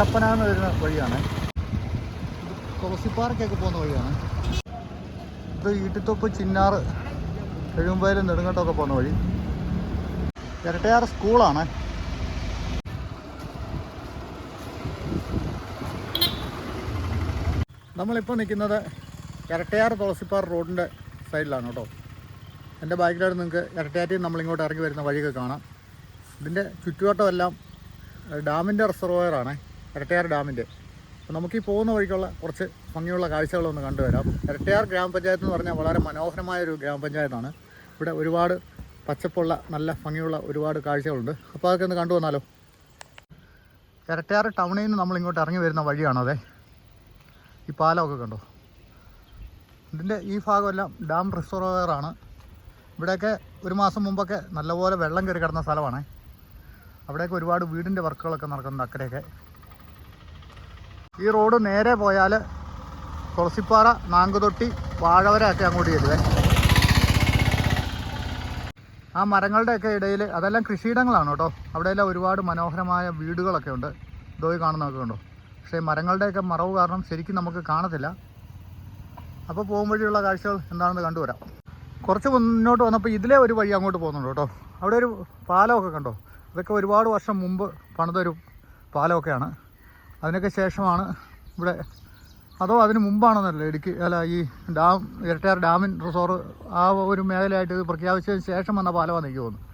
കട്ടപ്പനാന്ന് വരുന്ന വഴിയാണ്. തുളസിപ്പാറയ്ക്കൊക്കെ പോകുന്ന വഴിയാണ്. ഇത് ഈട്ടിത്തൊപ്പ് ചിന്നാറ് എഴുമ്പേലും നെടുങ്കണ്ടമൊക്കെ പോകുന്ന വഴി. ഇരട്ടയാറ് സ്കൂളാണ്. നമ്മളിപ്പോൾ നിൽക്കുന്നത് ഇരട്ടയാറ് തുളസിപ്പാറ റോഡിന്റെ സൈഡിലാണ് കേട്ടോ. എന്റെ ബാക്കിലായിട്ട് നിങ്ങൾക്ക് ഇരട്ടയാറ്റിൽ നമ്മളിങ്ങോട്ട് ഇറങ്ങി വരുന്ന വഴിയൊക്കെ കാണാം. ഇതിന്റെ ചുറ്റുവട്ടമെല്ലാം ഡാമിന്റെ റിസർവോയറാണ്. ഇരട്ടയാർ ഡാമിന്റെ. അപ്പോൾ നമുക്ക് ഈ പോകുന്ന വഴിക്കുള്ള കുറച്ച് ഭംഗിയുള്ള കാഴ്ചകളൊന്ന് കണ്ടുവരാം. ഇരട്ടയാർ ഗ്രാമപഞ്ചായത്ത് എന്ന് പറഞ്ഞാൽ വളരെ മനോഹരമായ ഒരു ഗ്രാമപഞ്ചായത്താണ്. ഇവിടെ ഒരുപാട് പച്ചപ്പുള്ള നല്ല ഭംഗിയുള്ള ഒരുപാട് കാഴ്ചകളുണ്ട്. അപ്പോൾ അതൊക്കെ ഒന്ന് കണ്ടു വന്നാലോ? ഇരട്ടയാർ ടൗണിൽ നിന്ന് നമ്മൾ ഇങ്ങോട്ട് ഇറങ്ങി വരുന്ന വഴിയാണോ അതെ? ഈ പാലമൊക്കെ കണ്ടോ? ഇതിന്റെ ഈ ഭാഗമെല്ലാം ഡാം റിസർവറാണ് ഇവിടെയൊക്കെ ഒരു മാസം മുമ്പൊക്കെ നല്ലപോലെ വെള്ളം കയറി കിടന്ന സ്ഥലമാണ്. അവിടെയൊക്കെ ഒരുപാട് വീടിന്റെ വർക്കുകളൊക്കെ നടക്കുന്നുണ്ട് അക്കരെയൊക്കെ. ഈ റോഡ് നേരെ പോയാൽ തുളസിപ്പാറ നാങ്കുതൊട്ടി വാഴവര ഒക്കെ അങ്ങോട്ട് ചെല്ലുവേ. ആ മരങ്ങളുടെയൊക്കെ ഇടയിൽ അതെല്ലാം കൃഷിയിടങ്ങളാണ് കേട്ടോ. അവിടെയെല്ലാം ഒരുപാട് മനോഹരമായ വീടുകളൊക്കെ ഉണ്ട്. ദോയി കാണുന്നതൊക്കെ ഉണ്ടോ പക്ഷേ മരങ്ങളുടെയൊക്കെ മറവ് കാരണം ശരിക്കും നമുക്ക് കാണത്തില്ല. അപ്പോൾ പോകും വഴിയുള്ള കാഴ്ചകൾ എന്താണെന്ന് കണ്ടുവരാം. കുറച്ച് മുന്നോട്ട് വന്നപ്പോൾ ഇതിലെ ഒരു വഴി അങ്ങോട്ട് പോകുന്നുണ്ട് കേട്ടോ. അവിടെ ഒരു പാലമൊക്കെ കണ്ടോ? ഇതൊക്കെ ഒരുപാട് വർഷം മുമ്പ് പണിതൊരു പാലമൊക്കെയാണ്. അതിനൊക്കെ ശേഷമാണ് ഇവിടെ. അതോ അതിന് മുമ്പാണെന്നല്ലേ ഇടുക്കി അല്ല ഈ ഡാം ഇരട്ടയാർ ഡാമിൻ റിസോർട്ട് ആ ഒരു മേഖലയായിട്ട് ഇത് പ്രഖ്യാപിച്ചതിന് ശേഷം വന്ന പാലമാണ് എനിക്ക് തോന്നുന്നു.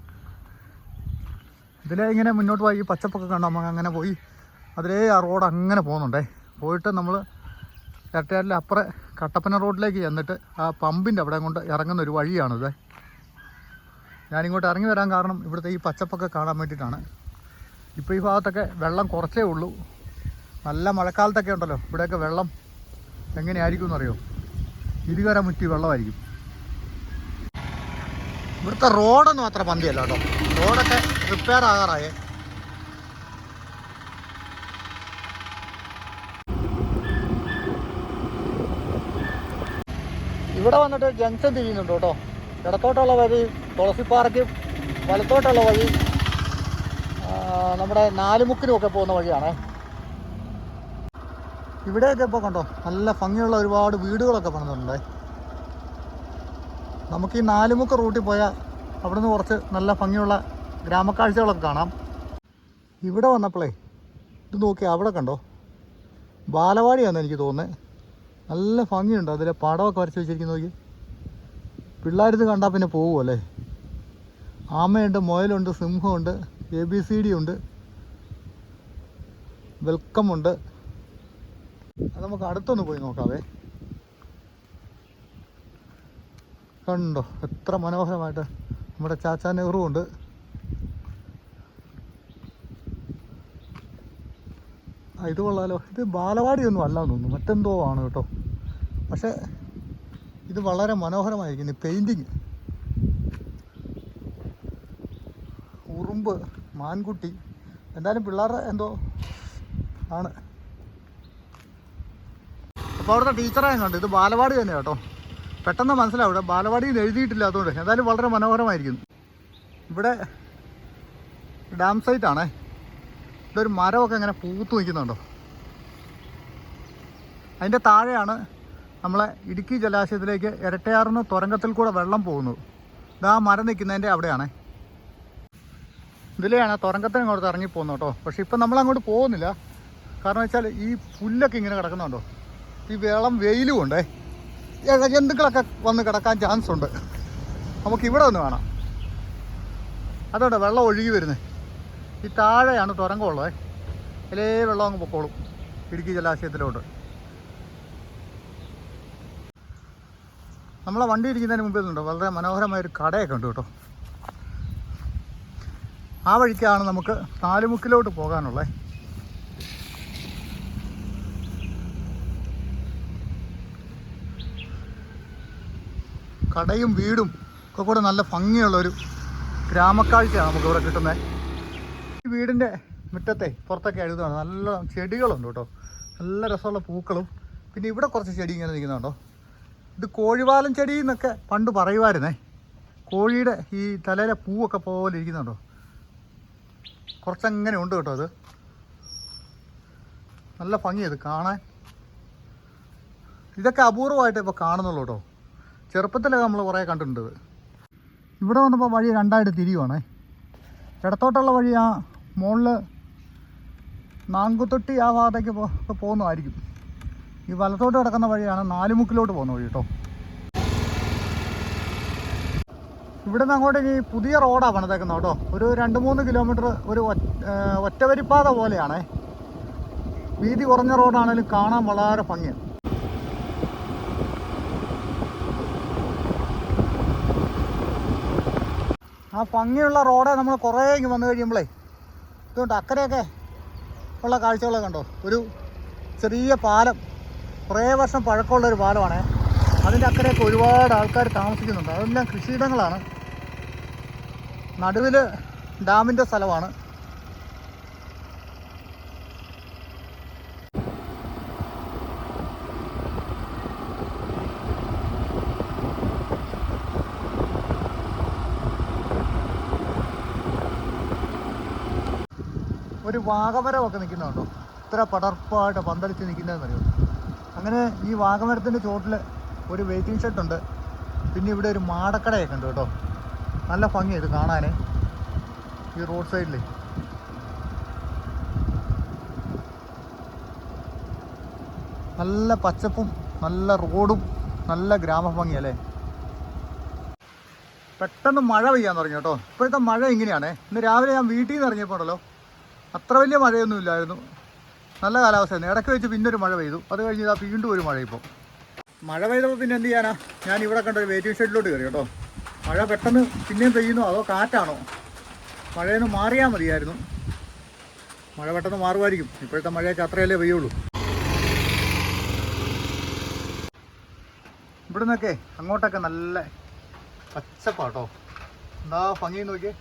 ഇതിലെ ഇങ്ങനെ മുന്നോട്ട് പോയി ഈ പച്ചപ്പൊക്കെ കണ്ടു നമുക്ക് അങ്ങനെ പോയി. അതിലേ ആ റോഡ് അങ്ങനെ പോകുന്നുണ്ടേ. പോയിട്ട് നമ്മൾ ഇരട്ടയാറിന്റെ അപ്പുറം കട്ടപ്പന റോഡിലേക്ക് ചെന്നിട്ട് ആ പമ്പിന്റെ അവിടെ കൊണ്ട് ഇറങ്ങുന്ന ഒരു വഴിയാണിത്. ഞാനിങ്ങോട്ട് ഇറങ്ങി വരാൻ കാരണം ഇവിടുത്തെ ഈ പച്ചപ്പൊക്കെ കാണാൻ വേണ്ടിയിട്ടാണ്. ഇപ്പോൾ ഈ ഭാഗത്തൊക്കെ വെള്ളം കുറച്ചേ ഉള്ളൂ. നല്ല മഴക്കാലത്തൊക്കെ ഉണ്ടല്ലോ. ഇവിടെയൊക്കെ വെള്ളം എങ്ങനെയായിരിക്കും എന്നറിയോ? ഇരുകര മുറ്റി വെള്ളമായിരിക്കും. ഇവിടുത്തെ റോഡൊന്നും അത്ര പന്തിയല്ല കേട്ടോ. റോഡൊക്കെ റിപ്പയർ ആകാറായേ. ഇവിടെ വന്നിട്ട് ജംഗ്ഷൻ തിരിയുന്നുണ്ട് കേട്ടോ. ഇടത്തോട്ടുള്ള വഴി തുളസിപ്പാറയ്ക്ക് വലത്തോട്ടുള്ള വഴി നമ്മുടെ നാലുമുക്കിനുമൊക്കെ പോകുന്ന വഴിയാണേ. ഇവിടെയൊക്കെ ഇപ്പോൾ കണ്ടോ നല്ല ഭംഗിയുള്ള ഒരുപാട് വീടുകളൊക്കെ പണിതിട്ടുണ്ടേ. നമുക്ക് ഈ നാലുമുക്ക് റൂട്ടിൽ പോയാൽ അവിടെ നിന്ന് കുറച്ച് നല്ല ഭംഗിയുള്ള ഗ്രാമക്കാഴ്ചകളൊക്കെ കാണാം. ഇവിടെ വന്നപ്പോളേ ഇത് നോക്കി അവിടെ കണ്ടോ ബാലവാടിയാണെന്ന് എനിക്ക് തോന്നുന്നത് നല്ല ഭംഗിയുണ്ട് അതിലെ പടമൊക്കെ വരച്ച് വെച്ചിരിക്കുന്ന നോക്കി. പിള്ളേരിത് കണ്ടാൽ പിന്നെ പോകുമല്ലേ ആമയുണ്ട് മുയലുണ്ട് സിംഹമുണ്ട് എ ബി സി ഡി ഉണ്ട് വെൽക്കം ഉണ്ട് നമുക്ക് അടുത്തൊന്ന് പോയി നോക്കാവേ. കണ്ടോ എത്ര മനോഹരമായിട്ട് നമ്മുടെ ചാച്ചാ നെഹ്റു ഉണ്ട്. ആ ഇത് കൊള്ളാലോ. ഇത് ബാലവാടിയൊന്നും അല്ല തോന്നുന്നു. മറ്റെന്തോ ആണ് കേട്ടോ. പക്ഷേ ഇത് വളരെ മനോഹരമായിരിക്കുന്നു. പെയിന്റിങ് ഉറുമ്പ് മാൻകുട്ടി. എന്തായാലും പിള്ളേരുടെ എന്തോ ആണ്. അപ്പോൾ അവിടുത്തെ ടീച്ചറായ കണ്ട് ഇത് ബാലവാടി തന്നെ കേട്ടോ പെട്ടെന്ന് ഇവിടെ ബാലവാടിയിൽ എഴുതിയിട്ടില്ല അതുകൊണ്ട് എന്തായാലും വളരെ മനോഹരമായിരിക്കുന്നു. ഇവിടെ ഡാം സൈറ്റ് ആണേ. ഇവിടെ ഒരു മരമൊക്കെ ഇങ്ങനെ പൂത്ത് നിൽക്കുന്നുണ്ടോ. അതിന്റെ താഴെയാണ് നമ്മളെ ഇടുക്കി ജലാശയത്തിലേക്ക് ഇരട്ടയാറിന് തുരങ്കത്തിൽ കൂടെ വെള്ളം പോകുന്നത്. ഇത് ആ മരം നിൽക്കുന്നതിന്റെ അവിടെയാണേ. ഇതിലെയാണ് തുരങ്കത്തിന് അങ്ങോട്ട് ഇറങ്ങി പോകുന്നത് കേട്ടോ പക്ഷെ ഇപ്പം നമ്മളങ്ങോട്ട് പോകുന്നില്ല. കാരണം വെച്ചാൽ ഈ പുല്ലൊക്കെ ഇങ്ങനെ കിടക്കുന്നുണ്ടോ? ഈ വേളം വെയിലും ഉണ്ടേ. ജന്തുക്കളൊക്കെ വന്ന് കിടക്കാൻ ചാൻസ് ഉണ്ട്. നമുക്ക് ഇവിടെ ഒന്ന് വേണം അതുകൊണ്ട് വെള്ളം ഒഴുകി വരുന്നത് ഈ താഴെയാണ് തുരങ്കമുള്ളത്. അതിലേ വെള്ളം അങ്ങ് പൊക്കോളും. ഇടുക്കി ജലാശയത്തിലോട്ട്. നമ്മളെ വണ്ടി ഇരിക്കുന്നതിന് മുമ്പിൽ നിന്നുണ്ടോ വളരെ മനോഹരമായൊരു കടയൊക്കെ ഉണ്ട് കേട്ടോ. ആ വഴിക്കാണ് നമുക്ക് നാലുമുക്കിലോട്ട് പോകാനുള്ളത് കടയും വീടും ഒക്കെ കൂടെ നല്ല ഭംഗിയുള്ളൊരു ഗ്രാമക്കാഴ്ചയാണ് നമുക്ക് ഇവിടെ കിട്ടുന്നത് ഈ വീടിന്റെ മുറ്റത്തെ പുറത്തൊക്കെ എഴുതുകയാണ് നല്ല ചെടികളുണ്ട് കേട്ടോ. നല്ല രസമുള്ള പൂക്കളും. പിന്നെ ഇവിടെ കുറച്ച് ചെടി ഇങ്ങനെ നിൽക്കുന്നുണ്ടോ? ഇത് കോഴിവാലൻ ചെടി എന്നൊക്കെ പണ്ട് പറയുമായിരുന്നേ. കോഴിയുടെ ഈ തലയിലെ പൂവൊക്കെ പോലെ ഇരിക്കുന്നുണ്ടോ? കുറച്ചങ്ങനെ ഉണ്ട് കേട്ടോ അത് നല്ല ഭംഗിയത് കാണാൻ. ഇതൊക്കെ അപൂർവമായിട്ട് ഇപ്പോൾ കാണുന്നുള്ളൂ കേട്ടോ. ചെറുപ്പത്തിലൊക്കെ നമ്മൾ കുറേ കണ്ടിട്ടുണ്ട്. ഇവിടെ വന്നപ്പോൾ വഴി രണ്ടായിട്ട് തിരിയുവാണേ. ഇടത്തോട്ടുള്ള വഴി ആ മുകളിൽ നാങ്കുത്തൊട്ടി ആ ഭാഗത്തേക്ക് പോകുന്നതായിരിക്കും. ഈ വലത്തോട്ട് കിടക്കുന്ന വഴിയാണ് നാലുമുക്കിലോട്ട് പോകുന്ന വഴി കേട്ടോ. ഇവിടുന്ന് അങ്ങോട്ട് ഇനി പുതിയ റോഡാണ് പണിതേക്കുന്നത് കേട്ടോ. ഒരു രണ്ട് മൂന്ന് കിലോമീറ്റർ ഒരു ഒറ്റവരിപ്പാത പോലെയാണേ. വീതി കുറഞ്ഞ റോഡാണെങ്കിലും കാണാൻ വളരെ ഭംഗിയാണ്. ആ ഭംഗിയുള്ള റോഡെ നമ്മൾ കുറേ ഇങ്ങ് വന്നു കഴിയുമ്പോഴേ ഇതുകൊണ്ട് അക്കരെയൊക്കെ ഉള്ള കാഴ്ചകളൊക്കെ കണ്ടോ? ഒരു ചെറിയ പാലം. കുറേ വർഷം പഴക്കമുള്ള ഒരു പാലമാണ്. അതിന്റെ അക്കരെയൊക്കെ ഒരുപാട് ആൾക്കാർ താമസിക്കുന്നുണ്ട്. അതെല്ലാം കൃഷിയിടങ്ങളാണ്. നടുവിൽ ഡാമിന്റെ സ്ഥലമാണ്. ഒരു വാഗമരമൊക്കെ നിൽക്കുന്നുണ്ടോ? ഇത്ര പടർപ്പായിട്ട് പന്തളിച്ച് നിൽക്കുന്നതെന്നറിയോ? അങ്ങനെ ഈ വാഗമരത്തിന്റെ ചോട്ടിൽ ഒരു വെയിറ്റിംഗ് ഷെഡ് ഉണ്ട്. പിന്നെ ഇവിടെ ഒരു മാടക്കടയൊക്കെ ഉണ്ട് കേട്ടോ. നല്ല ഭംഗിയാണ് ഇത് കാണാൻ. ഈ റോഡ് സൈഡിൽ നല്ല പച്ചപ്പും നല്ല റോഡും നല്ല ഗ്രാമഭംഗിയല്ലേ പെട്ടെന്ന് മഴ പെയ്യാൻ തുടങ്ങി കേട്ടോ. ഇപ്പോഴത്തെ മഴ ഇങ്ങനെയാണേ. ഇന്ന് രാവിലെ ഞാൻ വീട്ടിൽ നിന്ന് ഇറങ്ങിയപ്പോൾ ഉണ്ടല്ലോ അത്ര വലിയ മഴയൊന്നും ഇല്ലായിരുന്നു. നല്ല കാലാവസ്ഥയായിരുന്നു. ഇടയ്ക്ക് വെച്ച് പിന്നെ ഒരു മഴ പെയ്തു. അത് കഴിഞ്ഞ് ഇതാ വീണ്ടും ഒരു മഴ ഇപ്പോൾ മഴ പെയ്തപ്പോൾ പിന്നെ എന്ത് ചെയ്യാനാ? ഞാൻ ഇവിടെ കണ്ട ഒരു വെയിറ്റിംഗ് ഷെഡിലോട്ട് കയറി കേട്ടോ. മഴ പെട്ടെന്ന് പിന്നെയും പെയ്യുന്നു അതോ കാറ്റാണോ? മഴയൊന്ന് മാറിയാൽ മതിയായിരുന്നു. മഴ പെട്ടെന്ന് മാറുമായിരിക്കും. ഇപ്പോഴത്തെ മഴയൊക്കെ അത്രയല്ലേ പെയ്യുള്ളൂ. ഇവിടുന്നൊക്കെ അങ്ങോട്ടൊക്കെ നല്ല പച്ചപ്പാട്ടോ എന്താ ഭംഗി നോക്കിയേ.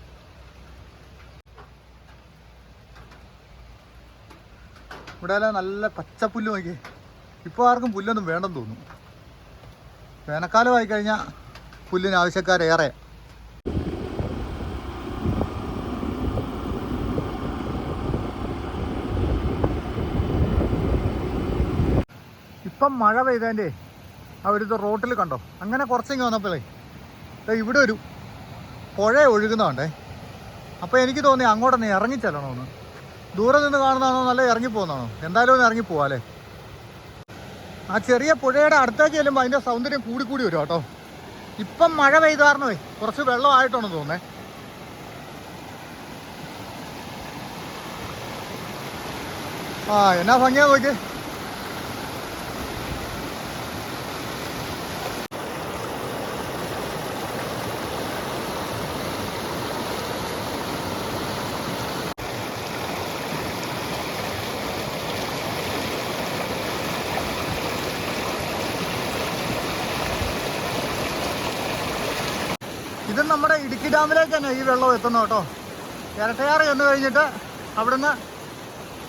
ഇവിടെ നല്ല പച്ചപ്പുല്ല് നോക്കിയേ. ഇപ്പോൾ ആർക്കും പുല്ലൊന്നും വേണ്ടെന്ന് തോന്നുന്നു. വേനൽക്കാലമായി കഴിഞ്ഞാൽ പുല്ലിന് ആവശ്യക്കാരേറെ. ഇപ്പം മഴ പെയ്തതിന്റെ ഇത് റോട്ടിൽ കണ്ടോ? അങ്ങനെ കുറച്ചെങ്കിൽ വന്നപ്പോഴേ ഇവിടെ ഒരു പുഴ ഒഴുകുന്നതുണ്ടേ. അപ്പോൾ എനിക്ക് തോന്നി അങ്ങോട്ടൊന്ന് ഇറങ്ങിച്ചെല്ലണമെന്ന് ദൂരെ നിന്ന് കാണുന്നതാണോ നല്ല ഇറങ്ങി പോകുന്നതാണോ എന്തായാലും ഒന്ന് ഇറങ്ങിപ്പോവാല്ലേ? ആ ചെറിയ പുഴയുടെ അടുത്തേക്ക് ചെല്ലുമ്പോൾ അതിന്റെ സൗന്ദര്യം കൂടി കൂടി വരും കേട്ടോ. ഇപ്പം മഴ പെയ്ത കുറച്ച് വെള്ളമായിട്ടാണ് തോന്നുന്നത് ആ എന്നാ ഭംഗിയാ നോക്കിയേ ഇത് നമ്മുടെ ഇടുക്കി ഡാമിലേക്ക് തന്നെ ഈ വെള്ളം എത്തുന്നു കേട്ടോ. ഇരട്ടയാറ് ചെന്ന് കഴിഞ്ഞിട്ട് അവിടുന്ന്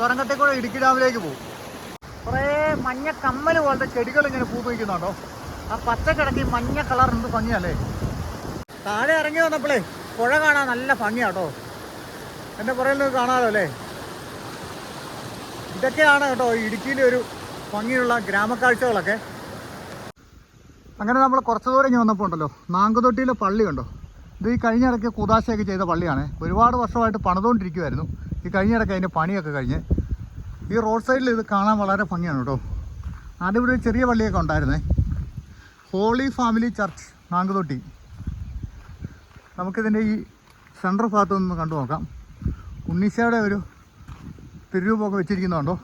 തുറങ്കത്തിൽ കൂടെ ഇടുക്കി ഡാമിലേക്ക് പോകും. കുറേ മഞ്ഞ കമ്മൽ പോലത്തെ ചെടികൾ ഇങ്ങനെ പൂ നിൽക്കുന്നുണ്ടോ ആ പച്ച കിടക്കി മഞ്ഞ കളർ എന്ത് ഭംഗിയല്ലേ? താഴെ ഇറങ്ങി വന്നപ്പോഴേ പുഴ കാണാൻ നല്ല ഭംഗിയാട്ടോ എന്റെ പുറയിൽ നിന്ന് കാണാമല്ലോ അല്ലേ? ഇതൊക്കെയാണ് കേട്ടോ ഇടുക്കിയിലെ ഒരു ഭംഗിയുള്ള ഗ്രാമക്കാഴ്ചകളൊക്കെ. അങ്ങനെ നമ്മൾ കുറച്ച് ദൂരം ഇങ്ങനെ വന്നപ്പോൾ ഉണ്ടല്ലോ നാങ്കുതൊട്ടിയിലെ പള്ളി ഉണ്ടോ ഇത് ഈ കഴിഞ്ഞിടയ്ക്ക് കൂതാശയൊക്കെ ചെയ്ത പള്ളിയാണ്. ഒരുപാട് വർഷമായിട്ട് പണിതുകൊണ്ടിരിക്കുമായിരുന്നു ഈ കഴിഞ്ഞിടയ്ക്ക് അതിന്റെ പണിയൊക്കെ കഴിഞ്ഞ്. ഈ റോഡ് സൈഡിൽ ഇത് കാണാൻ വളരെ ഭംഗിയാണ് കേട്ടോ. ഇവിടെ ഒരു ചെറിയ പള്ളിയൊക്കെ ഉണ്ടായിരുന്നേ. ഹോളി ഫാമിലി ചർച്ച് നാങ്കുതൊട്ടി നമുക്കിതിന്റെ ഈ സെൻട്രൽ ഭാഗത്തു നിന്ന് കണ്ടു നോക്കാം. ഉണ്ണീശയുടെ ഒരു തിരുരൂപമൊക്കെ വെച്ചിരിക്കുന്നുണ്ടോ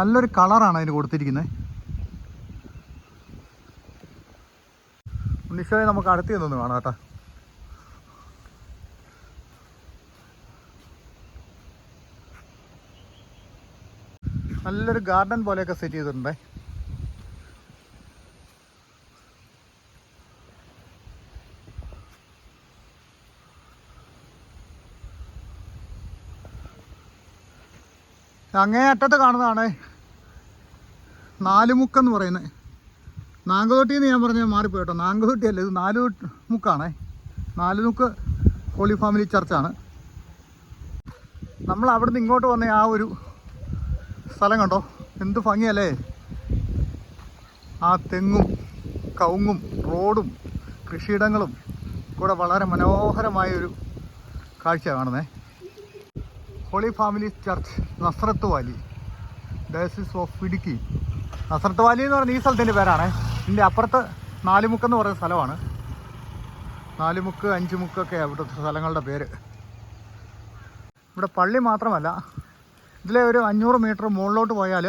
നല്ലൊരു കളറാണ് അതിന് കൊടുത്തിരിക്കുന്നത് ഉണ്ണിഷോയെ നമുക്ക് അടുത്ത് ചെന്നൊന്ന് കാണാം കേട്ടോ. നല്ലൊരു ഗാർഡൻ പോലെയൊക്കെ സെറ്റ് ചെയ്തിട്ടുണ്ടേ. അങ്ങേ അറ്റത്ത് കാണുന്നതാണ്. നാലുമുക്കെന്ന് പറയുന്നത്. നാങ്കുതൊട്ടി എന്ന് ഞാൻ പറഞ്ഞാൽ മാറിപ്പോയി കേട്ടോ. അല്ല ഇത് നാലു മുക്കാണേ നാലുമുക്ക് ഹോളി ഫാമിലി ചർച്ചാണ്. നമ്മൾ അവിടുന്ന് ഇങ്ങോട്ട് വന്ന ആ ഒരു സ്ഥലം കണ്ടോ? എന്ത് ഭംഗിയല്ലേ? ആ തെങ്ങും കവുങ്ങും റോഡും കൃഷിയിടങ്ങളും കൂടെ വളരെ മനോഹരമായ ഒരു കാഴ്ച കാണുന്നേ. Holy family church Nazareth valley. Diocese of Idukki. Nazareth valley എന്ന് പറയുന്ന ഈ സ്ഥലത്തിന്റെ പേരാണ്. ഇതിന്റെ അപ്പുറത്ത് നാലുമുക്ക് എന്ന് പറയുന്ന സ്ഥലമാണ്. നാലുമുക്ക് അഞ്ചുമുക്കൊക്കെ ഇവിടുത്തെ സ്ഥലങ്ങളുടെ പേര്. ഇവിടെ പള്ളി മാത്രമല്ല ഇതിലെ ഒരു അഞ്ഞൂറ് മീറ്റർ മുകളിലോട്ട് പോയാൽ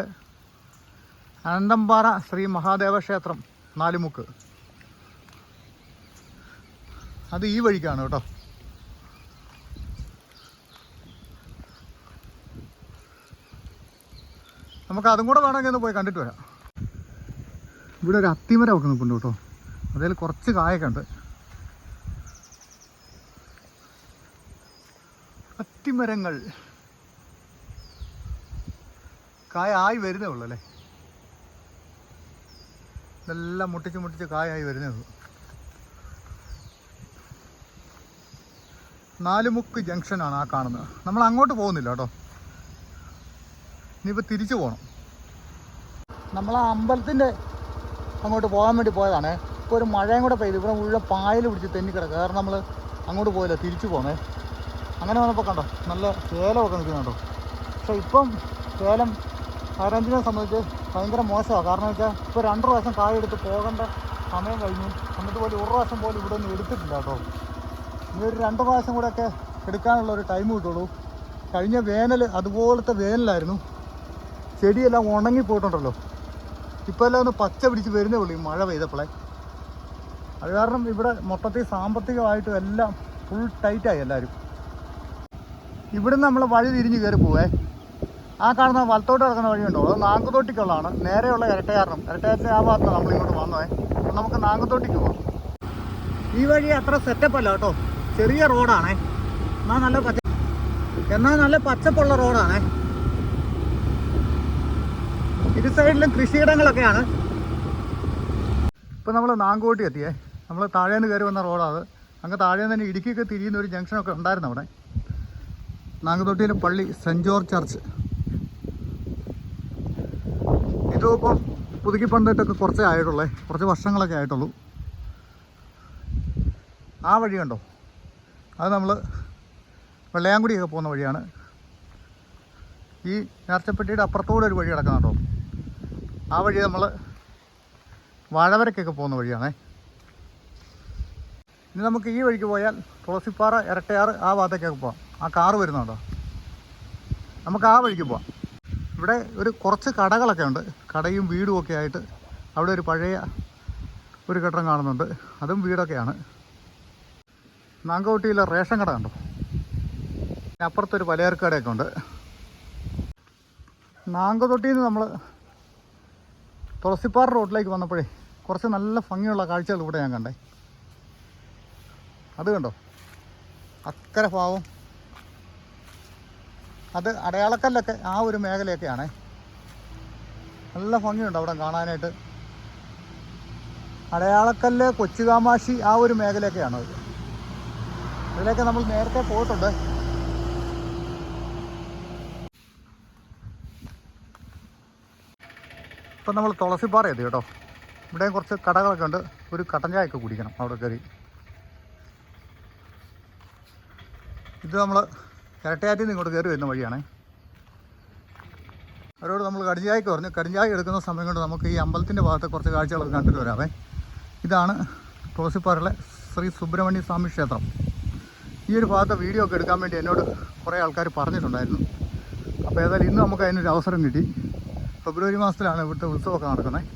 അനന്തമ്പാറ ശ്രീ മഹാദേവ ക്ഷേത്രം നാലുമുക്ക്. അത് ഈ വഴിക്കാണ് കേട്ടോ. നമുക്ക് അതും കൂടെ വേണമെങ്കിൽ ഒന്ന് പോയി കണ്ടിട്ട് വരാം. ഇവിടെ ഒരു അത്തിമരം ഒക്കെ നിൽപ്പുണ്ട് കേട്ടോ. അതിൽ കുറച്ച് കായൊക്കെ ഉണ്ട്. അത്തിമരങ്ങൾ. കായ ആയി വരുന്നേ ഉള്ളൂ അല്ലേ? ഇതെല്ലാം മുട്ടിച്ച് മുട്ടിച്ച് കായായി വരുന്നേ ഉള്ളൂ. നാലുമുക്ക് ജംഗ്ഷനാണ് ആ കാണുന്നത്. നമ്മൾ അങ്ങോട്ട് പോകുന്നില്ല കേട്ടോ. ഇനിയിപ്പോൾ തിരിച്ചു പോകണം നമ്മൾ ആ അമ്പലത്തിന്റെ അങ്ങോട്ട് പോകാൻ വേണ്ടി പോയതാണ്. ഇപ്പോൾ ഒരു മഴയും കൂടെ പെയ്തു. ഇവിടെ മുഴുവൻ പായൽ പിടിച്ച് തെന്നി കിടക്കുക കാരണം നമ്മൾ അങ്ങോട്ട് പോയില്ല തിരിച്ചു പോന്നേ. അങ്ങനെ വന്നപ്പോൾ കണ്ടോ നല്ല ഏലമൊക്കെ നിൽക്കുന്നുണ്ടോ പക്ഷേ ഇപ്പം ഏലം ആരാഞ്ചിനെ സംബന്ധിച്ച് ഭയങ്കര മോശമാണ്. കാരണം വെച്ചാൽ ഇപ്പോൾ രണ്ട് പ്രാവശ്യം കായ എടുത്ത് പോകേണ്ട സമയം കഴിഞ്ഞു. എന്നിട്ട് പോലും ഒരു പ്രാവശ്യം പോലും ഇവിടെ ഒന്നും എടുത്തിട്ടില്ല കേട്ടോ. ഇനി ഒരു രണ്ട് പ്രാവശ്യം കൂടെയൊക്കെ എടുക്കാനുള്ള ഒരു ടൈം കിട്ടുള്ളൂ. കഴിഞ്ഞ വേനൽ അതുപോലത്തെ വേനലായിരുന്നു. ചെടിയെല്ലാം ഉണങ്ങി പോയിട്ടുണ്ടല്ലോ. ഇപ്പോൾ എല്ലാം ഒന്ന് പച്ച പിടിച്ച് വരുന്നേ ഉള്ളൂ മഴ പെയ്തപ്പോളേ. അത് കാരണം ഇവിടെ മൊത്തത്തിൽ സാമ്പത്തികമായിട്ടും എല്ലാം ഫുൾ ടൈറ്റായി എല്ലാവരും ഇവിടുന്ന് നമ്മൾ വഴി തിരിഞ്ഞ് കയറി പോവേ. ആ കാണുന്ന വലത്തോട്ട് കിടക്കുന്ന വഴിയുണ്ടോ? അത് നാങ്കുതോട്ടിക്കുള്ളതാണ് നേരെയുള്ള ഇരട്ടയാറിനും ഇരട്ടയാറിന്റെ ആ ഭാഗത്താണ് നമ്മൾ ഇങ്ങോട്ട് വന്നേ. അപ്പം നമുക്ക് നാങ്കുതോട്ടിക്ക് പോവാം. ഈ വഴി അത്ര സെറ്റപ്പ് അല്ല കേട്ടോ. ചെറിയ റോഡാണേ എന്നാൽ നല്ല പച്ച എന്നാൽ നല്ല പച്ചപ്പുള്ള റോഡാണേ ഇരു സൈഡിലും കൃഷിയിടങ്ങളൊക്കെയാണ്. ഇപ്പം നമ്മൾ നാങ്കോട്ടി എത്തിയേ. നമ്മൾ താഴേന്ന് കയറി വന്ന റോഡാണ് അങ്ങ് താഴേന്ന് തന്നെ ഇടുക്കിയൊക്കെ തിരിയുന്ന ഒരു ജംഗ്ഷനൊക്കെ ഉണ്ടായിരുന്നു അവിടെ. നാങ്കത്തൊട്ടിയിലെ പള്ളി സെന്റ് ജോർജ് ചർച്ച്. ഇതും ഇപ്പം പുതുക്കി പണ്ടിട്ടൊക്കെ കുറച്ചേ ആയിട്ടുള്ളേ. കുറച്ച് വർഷങ്ങളൊക്കെ ആയിട്ടുള്ളൂ. ആ വഴി കണ്ടോ? അത് നമ്മൾ വെള്ളയാങ്കുടിയൊക്കെ പോകുന്ന വഴിയാണ്. ഈ നേർച്ചപ്പെട്ടിയുടെ അപ്പുറത്തോടെ ഒരു വഴി കിടക്കുന്നുണ്ടോ? ആ വഴി നമ്മൾ വാഴവരക്കൊക്കെ പോകുന്ന വഴിയാണേ. ഇനി നമുക്ക് ഈ വഴിക്ക് പോയാൽ തുളസിപ്പാറ ഇരട്ടയാറ് ആ ഭാഗത്തേക്കൊക്കെ പോവാം. ആ കാറ് വരുന്നുണ്ടോ? നമുക്ക് ആ വഴിക്ക് പോവാം. ഇവിടെ ഒരു കുറച്ച് കടകളൊക്കെ ഉണ്ട്. കടയും വീടും ഒക്കെ ആയിട്ട് അവിടെ ഒരു പഴയ ഒരു കെട്ടിടം കാണുന്നുണ്ട്. അതും വീടൊക്കെയാണ്. നാങ്കോട്ടിയിലെ റേഷൻ കട കണ്ടോ? അപ്പുറത്തൊരു അപ്പുറത്തൊരു പലചരക്കടയൊക്കെ ഉണ്ട്. നാങ്കതൊട്ടിയിൽ നിന്ന് നമ്മൾ തുളസിപ്പാറ റോഡിലേക്ക് വന്നപ്പോഴേ കുറച്ച് നല്ല ഭംഗിയുള്ള കാഴ്ചകൾ ഇവിടെ ഞാൻ കണ്ടേ. അത് കണ്ടോ? അക്കരെ ഭാവം അത് അടയാളക്കല്ലൊക്കെ ആ ഒരു മേഖലയൊക്കെയാണേ. നല്ല ഭംഗിയുണ്ട് അവിടെ കാണാനായിട്ട്. അടയാളക്കല്ല് കൊച്ചുകാമാശി ആ ഒരു മേഖലയൊക്കെയാണ്. അത് അതിലൊക്കെ നമ്മൾ നേരത്തെ പോയിട്ടുണ്ട്. ഇപ്പം നമ്മൾ തുളസിപ്പാറ എത്തി കേട്ടോ. ഇവിടെ കുറച്ച് കടകളൊക്കെ ഉണ്ട്. ഒരു കട്ടൻ ചായയൊക്കെ കുടിക്കണം അവിടെ കയറി. ഇത് നമ്മൾ ഇരട്ടയാറ്റിൽ നിന്ന് ഇങ്ങോട്ട് കയറി വരുന്ന വഴിയാണ്. അവരോട് നമ്മൾ കടിഞ്ചായക്ക് പറഞ്ഞു. കടിഞ്ചായ എടുക്കുന്ന സമയം കൊണ്ട് നമുക്ക് ഈ അമ്പലത്തിന്റെ ഭാഗത്തെ കുറച്ച് കാഴ്ചകളൊക്കെ കണ്ടിട്ട് വരാമേ ഇതാണ് തുളസിപ്പാറയിലെ ശ്രീ സുബ്രഹ്മണ്യ സ്വാമി ക്ഷേത്രം. ഈ ഒരു ഭാഗത്തെ വീഡിയോ ഒക്കെ എടുക്കാൻ വേണ്ടി എന്നോട് കുറേ ആൾക്കാർ പറഞ്ഞിട്ടുണ്ടായിരുന്നു. അപ്പോൾ ഏതായാലും ഇന്ന് നമുക്ക് അതിനൊരു അവസരം കിട്ടി. ഫെബ്രുവരി മാസത്തിലാണ് ഇവിടുത്തെ ഉത്സവമൊക്കെ നടക്കുന്നത്.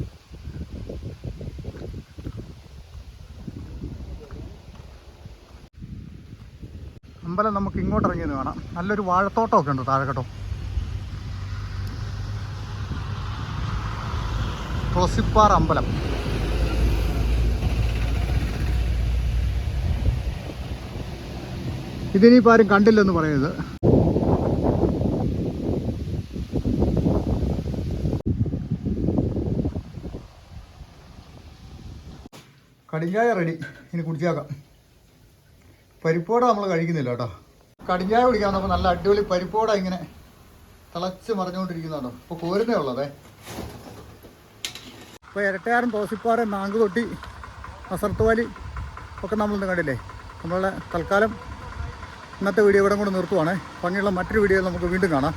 അമ്പലം നമുക്ക് ഇങ്ങോട്ട് ഇറങ്ങിയെന്ന് വേണം നല്ലൊരു വാഴത്തോട്ടമൊക്കെ ഉണ്ട് താഴെ കേട്ടോ തുളസിപ്പാറ അമ്പലം. ഇതിനിപ്പോൾ ആരും കണ്ടില്ലെന്ന് പറയരുത് കടിഞ്ചായ റെഡി ഇനി കുടിച്ചേക്കാം. പരിപ്പോട നമ്മൾ കഴിക്കുന്നില്ല കേട്ടോ. കടിഞ്ഞായ കുടിക്കാൻ നമുക്ക് നല്ല അടിപൊളി പരിപ്പോട ഇങ്ങനെ തിളച്ച് മറിഞ്ഞുകൊണ്ടിരിക്കുന്നുണ്ടോ? ഇപ്പോൾ കോരുന്നേ ഉള്ളതേ ഇപ്പോൾ ഇരട്ടയാറും തോസിപ്പാറ നാങ്കുതൊട്ടി അസർത്തുവാലി ഒക്കെ നമ്മളിന്ന് കണ്ടില്ലേ? നമ്മളുടെ തൽക്കാലം ഇന്നത്തെ വീഡിയോ ഇവിടെ കൊണ്ട് നിർത്തുവാണ്. ഭംഗിയുള്ള മറ്റൊരു വീഡിയോ നമുക്ക് വീണ്ടും കാണാം.